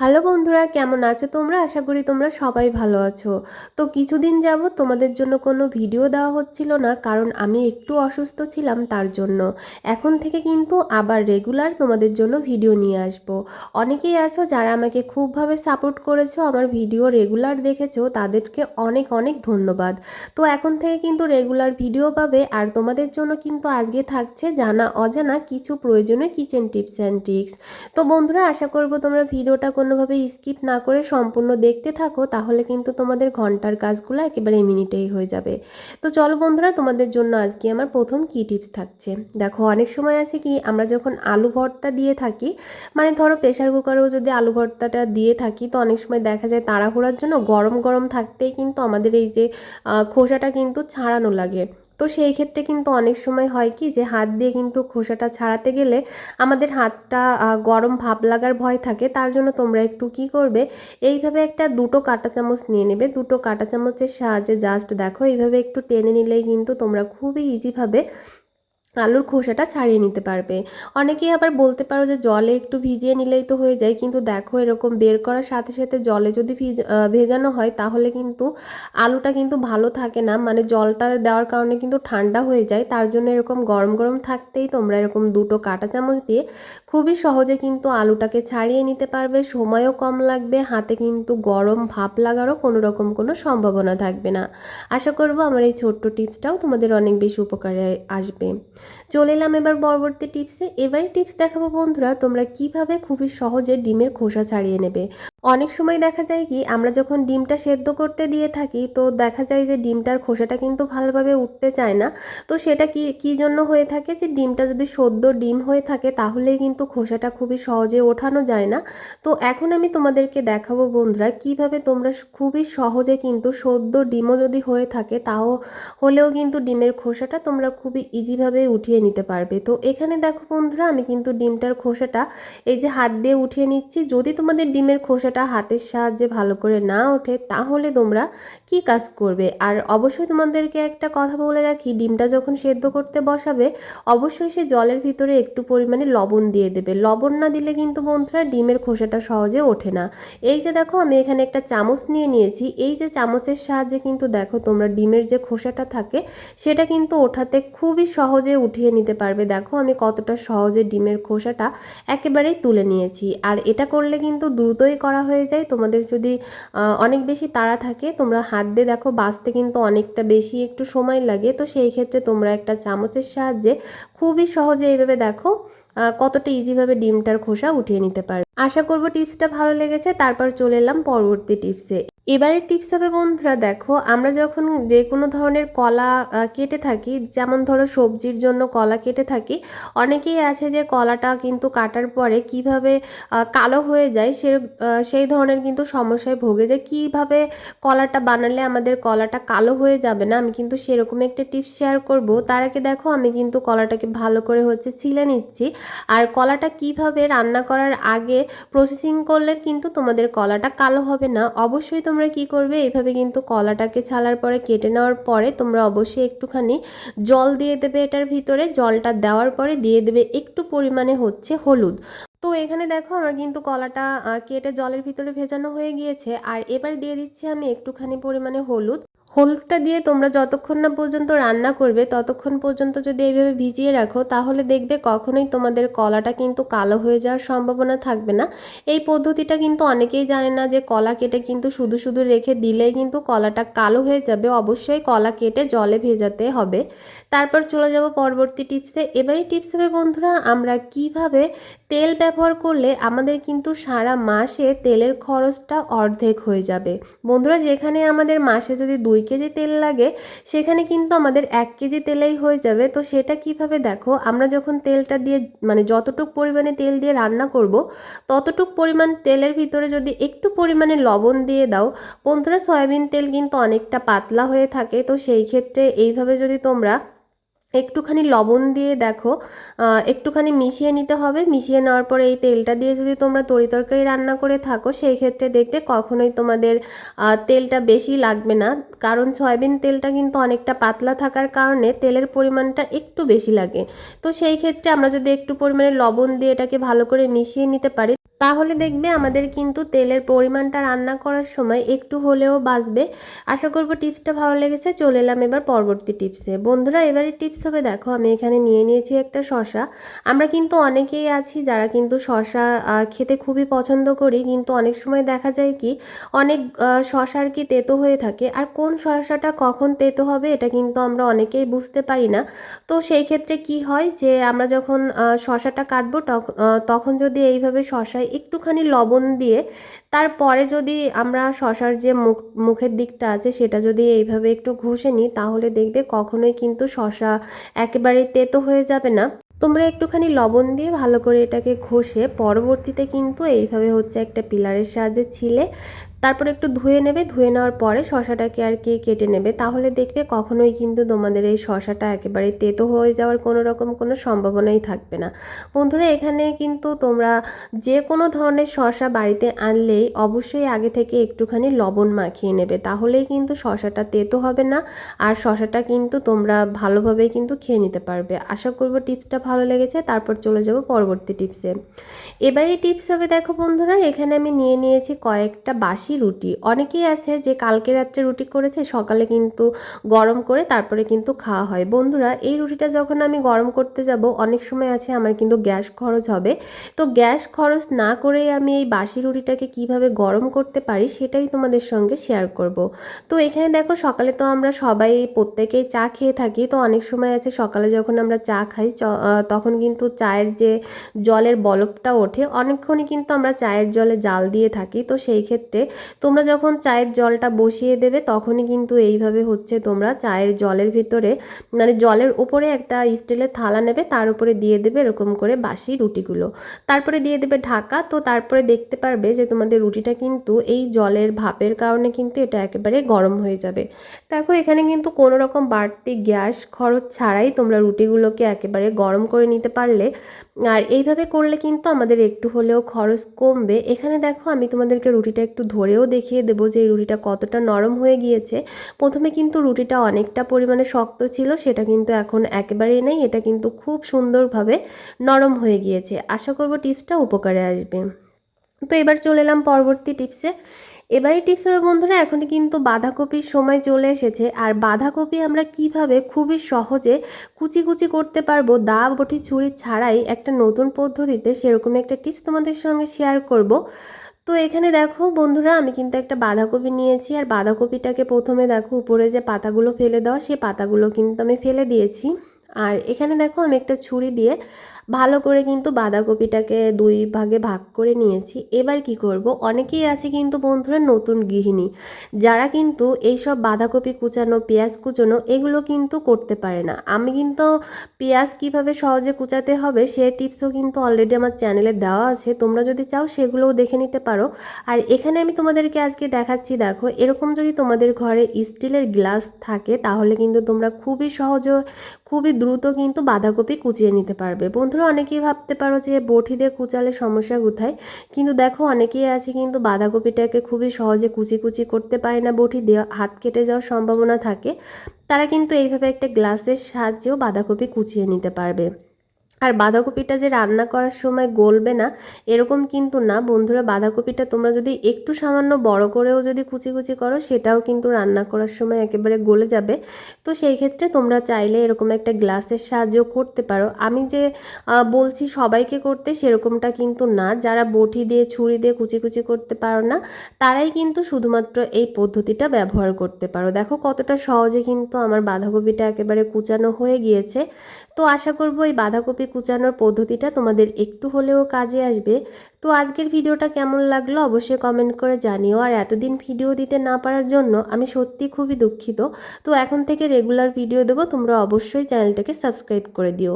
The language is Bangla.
হ্যালো বন্ধুরা, কেমন আছো তোমরা? আশা করি তোমরা সবাই ভালো আছো। তো কিছুদিন যাব তোমাদের জন্য কোনো ভিডিও দেওয়া হচ্ছিল না, কারণ আমি একটু অসুস্থ ছিলাম তার জন্য। এখন থেকে কিন্তু আবার রেগুলার তোমাদের জন্য ভিডিও নিয়ে আসব। অনেকেই আছো যারা আমাকে খুবভাবে সাপোর্ট করেছ, আমার ভিডিও রেগুলার দেখেছ, তাদেরকে অনেক অনেক ধন্যবাদ। তো এখন থেকে কিন্তু রেগুলার ভিডিও পাবে, আর তোমাদের জন্য কিন্তু আজকে থাকছে জানা অজানা কিছু প্রয়োজনীয় কিচেন টিপস অ্যান্ড ট্রিক্স। তো বন্ধুরা, আশা করব তোমরা ভিডিওটা কোনোভাবে স্কিপ না করে সম্পূর্ণ দেখতে থাকো, তাহলে কিন্তু তোমাদের ঘণ্টার কাজগুলো একেবারে মিনিটেই হয়ে যাবে। তো চলো বন্ধুরা, তোমাদের জন্য আজকে আমার প্রথম কী টিপস থাকছে। দেখো, অনেক সময় আছে কি, আমরা যখন আলু ভর্তা দিয়ে থাকি মানে ধরো প্রেশার কুকারেও যদি আলু ভর্তাটা দিয়ে থাকি, তো অনেক সময় দেখা যায় তাড়াহুড়ার জন্য গরম গরম থাকতেই কিন্তু আমাদের এই যে খোসাটা কিন্তু ছাড়ানো লাগে। তো সেই ক্ষেত্রে কিন্তু অনেক সময় হয় কি যে হাত দিয়ে কিন্তু খোসাটা ছাড়াতে গেলে আমাদের হাতটা গরম ভাব লাগার ভয় থাকে। তার জন্য তোমরা একটু কি করবে, এইভাবে একটা দুটো কাঁটা চামচ নিয়ে নেবে। দুটো কাঁটা চামচের সাহায্যে জাস্ট দেখো, এইভাবে একটু টেনে নিলেই কিন্তু তোমরা খুবই ইজিভাবে আলুর খোসাটা ছাড়িয়ে নিতে পারবে। অনেকেই আবার বলতে পারো যে জলে একটু ভিজিয়ে নিলেই তো হয়ে যায়, কিন্তু দেখো এরকম বের করার সাথে সাথে জলে যদি ভিজ ভেজানো হয় তাহলে কিন্তু আলুটা কিন্তু ভালো থাকে না। মানে জলটা দেওয়ার কারণে কিন্তু ঠান্ডা হয়ে যায়, তার জন্য এরকম গরম গরম থাকতেই তোমরা এরকম দুটো কাঁটা চামচ দিয়ে খুবই সহজে কিন্তু আলুটাকে ছাড়িয়ে নিতে পারবে। সময়ও কম লাগবে, হাতে কিন্তু গরম ভাপ লাগারও কোনো রকম কোনো সম্ভাবনা থাকবে না। আশা করব আমার এই ছোট্ট টিপসটাও তোমাদের অনেক বেশি উপকারে আসবে। চলে এলাম এবার পরবর্তী টিপসে। এবারে টিপস দেখাবো বন্ধুরা, তোমরা কীভাবে খুবই সহজে ডিমের খোসা ছাড়িয়ে নেবে। অনেক সময় দেখা যায় কি, আমরা যখন ডিমটা সেদ্ধ করতে দিয়ে থাকি, তো দেখা যায় যে ডিমটার খোসাটা কিন্তু ভালোভাবে উঠতে চায় না। তো সেটা কি, কী জন্য হয়ে থাকে যে ডিমটা যদি সদ্য ডিম হয়ে থাকে তাহলেই কিন্তু খোসাটা খুবই সহজে ওঠানো যায় না। তো এখন আমি তোমাদেরকে দেখাবো বন্ধুরা, কীভাবে তোমরা খুবই সহজে কিন্তু সদ্য ডিমও যদি হয়ে থাকে, তাও হলেও কিন্তু ডিমের খোসাটা তোমরা খুবই ইজিভাবে উঠিয়ে নিতে পারবে। তো এখানে দেখো বন্ধুরা, আমি কিন্তু ডিমটার খোসাটা এই যে হাত দিয়ে উঠিয়ে নিচ্ছি। যদি তোমাদের ডিমের খোসাটা হাতের সাহায্যে ভালো করে না ওঠে, তাহলে তোমরা কি কাজ করবে? আর অবশ্যই তোমাদেরকে একটা কথা বলে রাখি, ডিমটা যখন সেদ্ধ করতে বসাবে, অবশ্যই সে জলের ভিতরে একটু পরিমাণে লবণ দিয়ে দেবে। লবণ না দিলে কিন্তু বন্ধুরা ডিমের খোসাটা সহজে ওঠে না। এই যে দেখো, আমি এখানে একটা চামচ নিয়ে নিয়েছি। এই যে চামচের সাহায্যে কিন্তু দেখো, তোমরা ডিমের যে খোসাটা থাকে, সেটা কিন্তু ওঠাতে খুবই সহজে উঠিয়ে নিতে পারবে। দেখো, আমি কতটা সহজে ডিমের খোসাটা একেবারেই তুলে নিয়েছি। আর এটা করলে কিন্তু দ্রুতই করা হয়ে যায়। তোমাদের যদি অনেক বেশি তাড়া থাকে, তোমরা হাত দিয়ে দেখো, বাঁচতে কিন্তু অনেকটা বেশি একটু সময় লাগে। তো সেই ক্ষেত্রে তোমরা একটা চামচের সাহায্যে খুবই সহজে এইভাবে দেখো কতটা ইজিভাবে ডিমটার খোসা উঠিয়ে নিতে পারে আশা করব টিপসটা ভালো লেগেছে। তারপর চলে এলাম পরবর্তী টিপসে। এবারের টিপস হবে বন্ধুরা, দেখো, আমরা যখন যে কোনো ধরনের কলা কেটে থাকি, যেমন ধরো সবজির জন্য কলা কেটে থাকি, অনেকেই আছে যে কলাটা কিন্তু কাটার পরে কীভাবে কালো হয়ে যায় সে সেই ধরনের কিন্তু সমস্যায় ভোগে যে কীভাবে কলাটা বানালে আমাদের কলাটা কালো হয়ে যাবে না, আমি কিন্তু সেরকম একটা টিপস শেয়ার করব। তার আগে দেখো, আমি কিন্তু কলাটাকে ভালো করে হচ্ছে ছিলে নিচ্ছি। আর কলাটা কীভাবে রান্না করার আগে প্রসেসিং করলে কিন্তু তোমাদের কলাটা কালো হবে না, অবশ্যই তোমরা কি করবে? এইভাবে কিন্তু কলাটাকে ছালার পরে কেটে নেওয়ার পরে তোমরা অবশ্যই একটুখানি জল দিয়ে দেবে এটার ভিতরে। জলটা দেওয়ার পরে দিয়ে দেবে একটু পরিমাণে হচ্ছে হলুদ। তো এখানে দেখো আমার কিন্তু কলাটা কেটে জলের ভিতরে ভেজানো হয়ে গিয়েছে। আর এবার দিয়ে দিচ্ছি আমি একটুখানি পরিমাণে হলুদ। হলুদটা দিয়ে তোমরা যতক্ষণ না পর্যন্ত রান্না করবে, ততক্ষণ পর্যন্ত যদি এইভাবে ভিজিয়ে রাখো, তাহলে দেখবে কখনোই তোমাদের কলাটা কিন্তু কালো হয়ে যাওয়ার সম্ভাবনা থাকবে না। এই পদ্ধতিটা কিন্তু অনেকেই জানে না যে কলা কেটে কিন্তু শুধু শুধু রেখে দিলেই কিন্তু কলাটা কালো হয়ে যাবে, অবশ্যই কলা কেটে জলে ভেজাতে হবে। তারপর চলে যাব পরবর্তী টিপসে। এবারে টিপস হবে, বন্ধুরা, আমরা কীভাবে তেল ব্যবহার করলে আমাদের কিন্তু সারা মাসে তেলের খরচটা অর্ধেক হয়ে যাবে? বন্ধুরা, যেখানে আমাদের মাসে যদি দুই কেজি তেল লাগে, সেখানে কিন্তু আমাদের এক কেজি তেলেই হয়ে যাবে। তো সেটা কীভাবে দেখো? আমরা যখন তেলটা দিয়ে মানে যতটুক পরিমাণে তেল দিয়ে রান্না করব, ততটুক পরিমাণ তেলের ভিতরে যদি একটু পরিমাণে লবণ দিয়ে দাও, বন্ধুরা, সয়াবিন তেল কিন্তু অনেকটা পাতলা হয়ে থাকে। তো সেই ক্ষেত্রে এইভাবে যদি তোমরা একটুখানি লবণ দিয়ে দেখো একটুখানি মিশিয়ে নিতে হবে। মিশিয়ে নেওয়ার পরে এই তেলটা দিয়ে যদি তোমরা তরি তরকারি রান্না করে থাকো, সেই ক্ষেত্রে দেখবে কখনোই তোমাদের তেলটা বেশি লাগবে না। কারণ সয়াবিন তেলটা কিন্তু অনেকটা পাতলা থাকার কারণে তেলের পরিমাণটা একটু বেশি লাগে। তো সেই ক্ষেত্রে আমরা যদি একটু পরিমাণে লবণ দিয়ে এটাকে ভালো করে মিশিয়ে নিতে পারি তাহলে দেখবে আমাদের কিন্তু তেলের পরিমাণটা রান্না করার সময় একটু হলেও বাঁচবে। আশা করব টিপসটা ভালো লেগেছে, চলে এলাম এবার পরবর্তী টিপসে। বন্ধুরা, এবারে টিপস হবে, দেখো আমি এখানে নিয়ে নিয়েছি একটা শশা আমরা কিন্তু অনেকেই আছি যারা কিন্তু শশা খেতে খুবই পছন্দ করি, কিন্তু অনেক সময় দেখা যায় কি, অনেক শশা আর কি তেতো হয়ে থাকে। আর কোন শশাটা কখন তেতো হবে এটা কিন্তু আমরা অনেকেই বুঝতে পারি না। তো সেই ক্ষেত্রে কি হয় যে আমরা যখন শশাটা কাটবো তখন যদি এইভাবে শশায় একটুখানি লবণ দিয়ে তারপরে যদি আমরা শশার যে মুখ, মুখের দিকটা আছে সেটা যদি এইভাবে একটু ঘষে নিই, তাহলে দেখবে কখনোই কিন্তু শশা একেবারে তেতো হয়ে যাবে না। তোমরা একটুখানি লবণ দিয়ে ভালো করে এটাকে ঘষে পরবর্তীতে কিন্তু এইভাবে হচ্ছে একটা পিলারের সাহায্যে ছিলে তারপর একটু ধুয়ে নেবে, ধুয়ে নেওয়ার পরে শশাটাকে আর কি কেটে নেবে। তাহলে দেখবে কখনোই কিন্তু তোমাদের এই শশাটা একেবারে তেতো হয়ে যাওয়ার কোনো রকম কোনো সম্ভাবনাই থাকবে না। বন্ধুরা, এখানে কিন্তু তোমরা যে কোনো ধরনের শশা বাড়িতে আনলেই অবশ্যই আগে থেকে একটুখানি লবণ মাখিয়ে নেবে। তাহলেই কিন্তু শশাটা তেতো হবে না আর শশাটা কিন্তু তোমরা ভালোভাবে কিন্তু খেয়ে নিতে পারবে। আশা করব টিপসটা ভালো লেগেছে, তারপর চলে যাব পরবর্তী টিপসে। এবারে টিপস হবে, দেখো বন্ধুরা, এখানে আমি নিয়ে নিয়েছি কয়েকটা বাসি বাসি রুটি। অনেকেই আছে যে কালকে রাত্রে রুটি করেছে, সকালে কিন্তু গরম করে তারপরে কিন্তু খাওয়া হয়। বন্ধুরা, এই রুটিটা যখন আমি গরম করতে যাব, অনেক সময় আছে আমার কিন্তু গ্যাস খরচ হবে। তো গ্যাস খরচ না করেই আমি এই বাসি রুটিটাকে কীভাবে গরম করতে পারি, সেটাই তোমাদের সঙ্গে শেয়ার করব। তো এখানে দেখো, সকালে তো আমরা সবাই প্রত্যেকেই চা খেয়ে থাকি। তো অনেক সময় আছে সকালে যখন আমরা চা খাই তখন কিন্তু চায়ের যে জলের বলবটা ওঠে, অনেকক্ষণই কিন্তু আমরা চায়ের জলে জাল দিয়ে থাকি। তো সেই ক্ষেত্রে তোমরা যখন চায়ের জলটা বসিয়ে দেবে, তখনই কিন্তু এইভাবে হচ্ছে তোমরা চায়ের জলের ভিতরে মানে জলের উপরে একটা স্টিলের থালা নেবে, তার উপরে দিয়ে দেবে এরকম করে বাসি রুটিগুলো। তারপরে দিয়ে দেবে ঢাকা, তো তারপরে দেখতে পারবে যে তোমাদের রুটিটা কিন্তু এই জলের ভাপের কারণে কিন্তু এটা একেবারে গরম হয়ে যাবে। দেখো, এখানে কিন্তু কোনো রকম বাড়তি গ্যাস খরচ ছাড়াই তোমরা রুটিগুলোকে একেবারে গরম করে নিতে পারলে। আর এইভাবে করলে কিন্তু আমাদের একটু হলেও খরচ কমবে। এখানে দেখো, আমি তোমাদেরকে রুটিটা একটু ধরেও দেখিয়ে দেবো যে এই রুটিটা কতটা নরম হয়ে গিয়েছে। প্রথমে কিন্তু রুটিটা অনেকটা পরিমাণে শক্ত ছিল, সেটা কিন্তু এখন একেবারেই নেই, এটা কিন্তু খুব সুন্দরভাবে নরম হয়ে গিয়েছে। আশা করব টিপসটা উপকারে আসবে। তো এবার চলে এলাম পরবর্তী টিপসে। এবারে টিপস হবে বন্ধুরা এখন কিন্তু বাঁধাকপির সময় চলে এসেছে। আর বাঁধাকপি আমরা কীভাবে খুবই সহজে কুচি কুচি করতে পারব দা, বটি, ছুরি ছাড়াই একটা নতুন পদ্ধতিতে সেরকম একটা টিপস তোমাদের সঙ্গে শেয়ার করব। তো এখানে দেখো বন্ধুরা, আমি কিন্তু একটা বাঁধাকপি নিয়েছি। আর বাঁধাকপিটাকে প্রথমে দেখো উপরে যে পাতাগুলো ফেলে দেওয়া সেই পাতাগুলো কিন্তু আমি ফেলে দিয়েছি। আর এখানে দেখো আমি একটা ছুরি দিয়ে ভালো করে কিন্তু বাঁধাকপিটাকে দুই ভাগে ভাগ করে নিয়েছি। এবার কি করব? অনেকেই আছে কিন্তু বন্ধুরা নতুন গৃহিণী, যারা কিন্তু এইসব বাঁধাকপি কুচানো, পেঁয়াজ কুচানো এগুলো কিন্তু করতে পারে না। আমি কিন্তু পেঁয়াজ কীভাবে সহজে কুচাতে হবে সে টিপসও কিন্তু অলরেডি আমার চ্যানেলে দেওয়া আছে। তোমরা যদি চাও সেগুলোও দেখে নিতে পারো। আর এখানে আমি তোমাদেরকে আজকে দেখাচ্ছি, দেখো, এরকম যদি তোমাদের ঘরে স্টিলের গ্লাস থাকে, তাহলে কিন্তু তোমরা খুবই সহজ, খুবই দ্রুত কিন্তু বাঁধাকপি কুচিয়ে নিতে পারবে। বন্ধুরা অনেকেই ভাবতে পারো যে বটি দিয়ে কুচালে সমস্যা কোথায়। কিন্তু দেখো অনেকেই আছে কিন্তু বাঁধাকপিটাকে খুবই সহজে কুচি কুচি করতে পারে না, বটি দিয়ে হাত কেটে যাওয়ার সম্ভাবনা থাকে। তারা কিন্তু এইভাবে একটা গ্লাসের সাহায্যেও বাঁধাকপি কুচিয়ে নিতে পারবে। আর বাঁধাকপিটা যে রান্না করার সময় গলবে না, এরকম কিন্তু না। বন্ধুরা, বাঁধাকপিটা তোমরা যদি একটু সামান্য বড় করেও যদি কুচি কুচি করো, সেটাও কিন্তু রান্না করার সময় একেবারে গলে যাবে। তো সেই ক্ষেত্রে তোমরা চাইলে এরকম একটা গ্লাসের সাহায্য করতে পারো। আমি যে বলছি সবাইকে করতে, সেরকমটা কিন্তু না। যারা বটি দিয়ে, ছুরি দিয়ে কুচি কুচি করতে পারো না, তারাই কিন্তু শুধুমাত্র এই পদ্ধতিটা ব্যবহার করতে পারো। দেখো কতটা সহজে কিন্তু আমার বাঁধাকপিটা একেবারে কুচানো হয়ে গিয়েছে। তো আশা করব এই বাঁধাকপি কুচানোর পদ্ধতিটা তোমাদের একটু হলেও কাজে আসবে। তো আজকের ভিডিওটা কেমন লাগল অবশ্যই কমেন্ট করে জানিও। আর এতদিন ভিডিও দিতে না পারার জন্য আমি সত্যি খুবই দুঃখিত। তো এখন থেকে রেগুলার ভিডিও দেবো, তোমরা অবশ্যই চ্যানেলটাকে সাবস্ক্রাইব করে দিও।